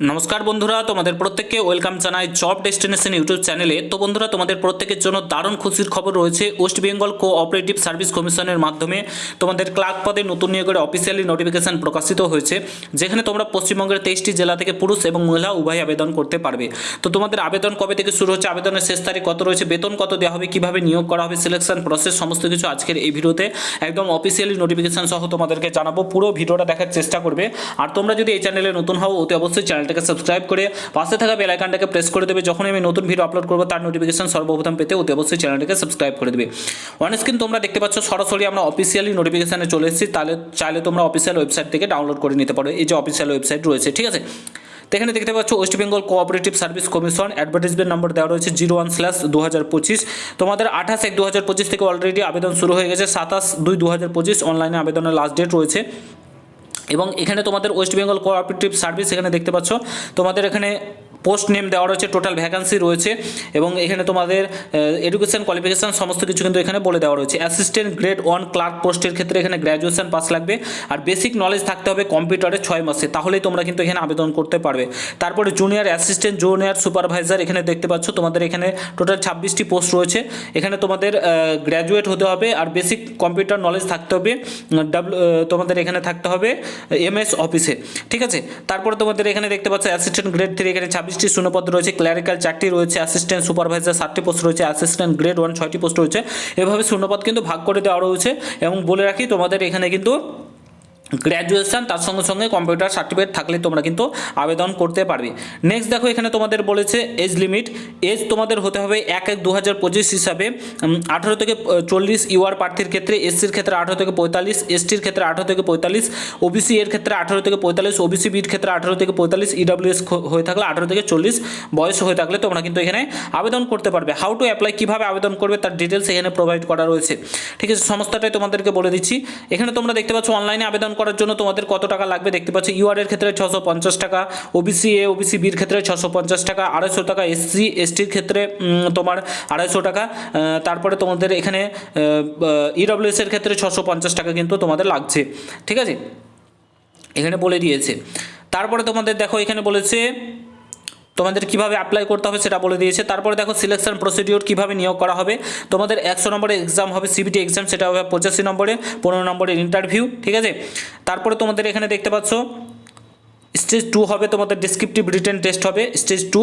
নমস্কার বন্ধুরা, তোমাদের প্রত্যেককে ওয়েলকাম জানাই জব ডেস্টিনেশন ইউটিউব চ্যানেলে। তো বন্ধুরা, তোমাদের প্রত্যেকের জন্য দারুণ খুশির খবর রয়েছে ওয়েস্ট বেঙ্গল কোঅপারেটিভ সার্ভিস কমিশনের মাধ্যমে। তোমাদের ক্লার্ক পদে নতুন নিয়োগের অফিসিয়ালি নোটিফিকেশন প্রকাশিত হয়েছে, যেখানে তোমরা পশ্চিমবঙ্গের তেইশটি জেলা থেকে পুরুষ এবং মহিলা উভয় আবেদন করতে পারবে। তো তোমাদের আবেদন কবে থেকে শুরু হচ্ছে, আবেদনের শেষ তারিখ কত রয়েছে, বেতন কত দেওয়া হবে, কীভাবে নিয়োগ করা হবে সিলেকশন প্রসেস সমস্ত কিছু আজকের এই ভিডিওতে একদম অফিসিয়ালি নোটিফিকেশন সহ তোমাদেরকে জানাব। পুরো ভিডিওটা দেখার চেষ্টা করবে। আর তোমরা যদি এই চ্যানেলে নতুন হও, অতি অবশ্যই চ্যানেলটাকে সাবস্ক্রাইব করে পাশে থাকা বেল আইকনটাকে প্রেস করে দেবে। যখন আমি নতুন ভিডিও আপলোড করব, তার নোটিফিকেশন সর্বপ্রথম পেতে অতি অবশ্যই চ্যানেলটাকে সাবস্ক্রাইব করে দেবে। অন স্ক্রিন তোমরা দেখতে পাচ্ছ, সরাসরি আমরা অফিসিয়ালি নোটিফিকেশনে চলে এসেছি। তাহলে চাইলে তোমরা অফিসিয়াল ওয়েবসাইট থেকে ডাউনলোড করে নিতে পারো। এই যে অফিসিয়াল ওয়েবসাইট রয়েছে, ঠিক আছে? এখানে দেখতে পাচ্ছ West Bengal cooperative service commission advertisement number দেওয়া রয়েছে জিরো ওয়ান স্ল্যাশ দু হাজার পঁচিশ তোমাদের আঠাশ এক দু হাজার পঁচিশ থেকে অলরেডি আবেদন শুরু হয়ে গেছে। সাতাশ দুই দু হাজার পঁচিশ অনলাইনে আবেদনের লাস্ট ডেট রয়েছে। এবং এখানে তোমাদের ওয়েস্ট বেঙ্গল কোঅপারেটিভ সার্ভিস এখানে দেখতে পাচ্ছ। তোমাদের এখানে পোস্ট নেম দেওয়া রয়েছে টোটাল ভ্যাকান্সি রয়েছে এবং এখানে তোমাদের এডুকেশন কোয়ালিফিকেশন সমস্ত কিছু কিন্তু এখানে বলে দেওয়া রয়েছে। অ্যাসিস্ট্যান্ট গ্রেড ওয়ান ক্লার্ক পোস্টের ক্ষেত্রে এখানে গ্র্যাজুয়েশন পাস লাগবে আর বেসিক নলেজ থাকতে হবে কম্পিউটারে ছয় মাসে, তাহলেই তোমরা কিন্তু এখানে আবেদন করতে পারবে। তারপরে জুনিয়র অ্যাসিস্ট্যান্ট জুনিয়র সুপারভাইজার এখানে দেখতে পাচ্ছ তোমাদের এখানে টোটাল ছাব্বিশটি পোস্ট রয়েছে। এখানে তোমাদের গ্র্যাজুয়েট হতে হবে আর বেসিক কম্পিউটার নলেজ থাকতে হবে ডাব্লু তোমাদের এখানে থাকতে হবে এমএস অফিসে ঠিক আছে? তারপরে তোমাদের এখানে দেখতে পাচ্ছ অ্যাসিস্ট্যান্ট গ্রেড থ্রি এখানে ছাব্বিশটি শূন্যপদ রয়েছে ক্লারিক্যাল চারটি রয়েছে অ্যাসিস্ট্যান্ট সুপারভাইজার সাতটি পোস্ট রয়েছে অ্যাসিস্ট্যান্ট গ্রেড ওয়ান ছয়টি পোস্ট রয়েছে। এভাবে শূন্যপদ কিন্তু ভাগ করে দেওয়া রয়েছে এবং বলে রাখি, তোমাদের এখানে কিন্তু গ্র্যাজুয়েশন তার সঙ্গে সঙ্গে কম্পিউটার সার্টিফিকেট থাকলে তোমরা কিন্তু আবেদন করতে পারবে। নেক্সট দেখো, এখানে তোমাদের বলেছে এজ লিমিট এজ তোমাদের হতে হবে এক এক দু হাজার পঁচিশ হিসাবে। আঠারো থেকে চল্লিশ ইউআর প্রার্থীর ক্ষেত্রে এসসির ক্ষেত্রে আঠারো থেকে পঁয়তাল্লিশ এসটির ক্ষেত্রে আঠারো থেকে পঁয়তাল্লিশ ওবিসি এর ক্ষেত্রে আঠারো থেকে পঁয়তাল্লিশ ওবিসি বির ক্ষেত্রে আঠারো থেকে পঁয়তাল্লিশ ইডাব্লিউএস হয়ে থাকলে আঠারো থেকে চল্লিশ বয়স হয়ে থাকলে তোমরা কিন্তু এখানে আবেদন করতে পারবে। হাউ টু অ্যাপ্লাই কীভাবে আবেদন করবে তার ডিটেলস এখানে প্রোভাইড করা রয়েছে। ঠিক আছে সমস্তটাই তোমাদেরকে বলে দিচ্ছি। এখানে তোমরা দেখতে পাচ্ছ অনলাইনে আবেদন করার জন্য তোমাদের কত টাকা লাগবে দেখতে পাচ্ছ। ইউআর এর ক্ষেত্রে ছশো পঞ্চাশ টাকা ওবিসি এ ওবিসি বির ক্ষেত্রে ছশো পঞ্চাশ টাকা, আড়াইশো টাকা এসসি এসটির ক্ষেত্রে তোমার আড়াইশো টাকা। তারপরে তোমাদের এখানে ইডব্লিউএস এর ক্ষেত্রে ছশো পঞ্চাশ টাকা কিন্তু তোমাদের লাগছে। ঠিক আছে? এখানে বলে দিয়েছে। তারপরে তোমাদের দেখো, এখানে বলেছে তোমাদের কীভাবে অ্যাপ্লাই করতে হবে সেটা বলে দিয়েছে। তারপরে দেখো সিলেকশন প্রসিডিওর কীভাবে নিয়োগ করা হবে। তোমাদের একশো নম্বরে এক্সাম হবে সিবিটি এক্সাম সেটা হবে পঁচাশি নম্বরে, পনেরো নম্বরের ইন্টারভিউ ঠিক আছে? তারপরে তোমাদের এখানে দেখতে পাচ্ছ স্টেজ টু হবে তোমাদের ডিসক্রিপটিভ রিটেন টেস্ট হবে স্টেজ টু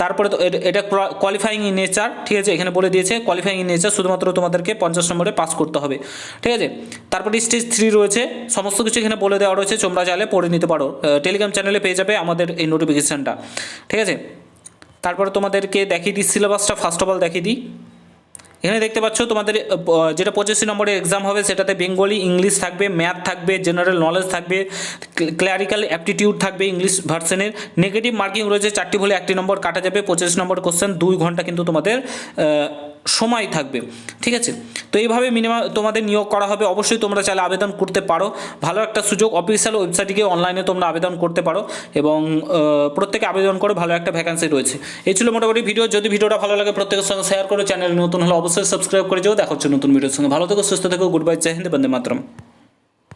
তারপরে এটা কোয়ালিফাইং ইন নেচার ঠিক আছে? এখানে বলে দিয়েছে কোয়ালিফাইং ইন নেচার শুধুমাত্র তোমাদেরকে পঞ্চাশ নম্বরে পাস করতে হবে, ঠিক আছে? তারপরে স্টেজ থ্রি রয়েছে, সমস্ত কিছু এখানে বলে দেওয়া রয়েছে, তোমরা চাইলে পড়ে নিতে পারো। টেলিগ্রাম চ্যানেলে পেয়ে যাবে আমাদের এই নোটিফিকেশানটা ঠিক আছে? তারপরে তোমাদেরকে দেখিয়ে দিই সিলেবাসটা ফার্স্ট অফ অল দেখিয়ে দিই। এখানে দেখতে পাচ্ছ তোমাদের যেটা পঁচাশি নম্বরের এক্সাম হবে, সেটাতে বেঙ্গলি ইংলিশ থাকবে ম্যাথ থাকবে জেনারেল নলেজ থাকবে ক্ল্যারিক্যাল অ্যাপটিটিউড থাকবে ইংলিশ ভার্সনের নেগেটিভ মার্কিং রয়েছে, চারটি বলে একটি নম্বর কাটা যাবে, পঁচিশ নম্বর কোশ্চেন দুই ঘণ্টা কিন্তু তোমাদের সময় থাকবে, ঠিক আছে? তো এইভাবে মিনিমাম তোমাদের নিয়োগ করা হবে। অবশ্যই তোমরা চাইলে আবেদন করতে পারো। ভালো একটা সুযোগ। অফিসিয়াল ওয়েবসাইটে গিয়ে অনলাইনে তোমরা আবেদন করতে পারো এবং প্রত্যেকে আবেদন করে ভালো একটা ভ্যাকান্সি রয়েছে। এই ছিল মোটামুটি ভিডিও যদি ভিডিওটা ভালো লাগে, প্রত্যেকের সঙ্গে শেয়ার করো। চ্যানেল নতুন হলে অবশ্যই সাবস্ক্রাইব করে যাও। দেখা নতুন ভিডিওর সঙ্গে। ভালো থেকো, সুস্থ থেকো। Good bye Jai Hind Bande Mataram